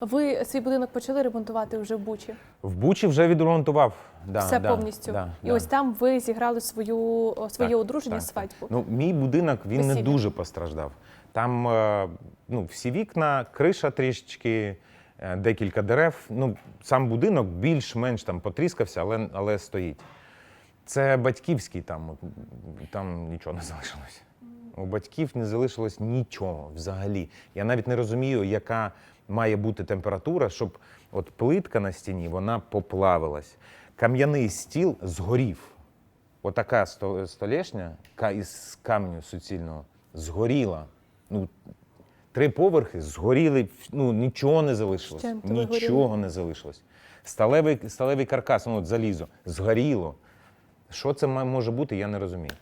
Ви свій будинок почали ремонтувати вже в Бучі? В Бучі вже відремонтував. Да, Все да, повністю. Да, І да. ось там ви зіграли свою своє Так, одруження так, свадьбу. Ну, мій будинок він не дуже постраждав. Там е, ну, всі вікна, криша трішечки, е, декілька дерев. Ну, сам будинок більш-менш там потріскався, але, але стоїть. Це батьківський там, там нічого не залишилось. У батьків не залишилось нічого взагалі. Я навіть не розумію, яка має бути температура, щоб от плитка на стіні вона поплавилась. Кам'яний стіл згорів. Отака сто- столешня із каменю суцільного згоріла. Ну, три поверхи згоріли, ну нічого не залишилось. Нічого не залишилось. Сталевий, сталевий каркас, ну от залізо, згоріло. Що це може бути, я не розумію.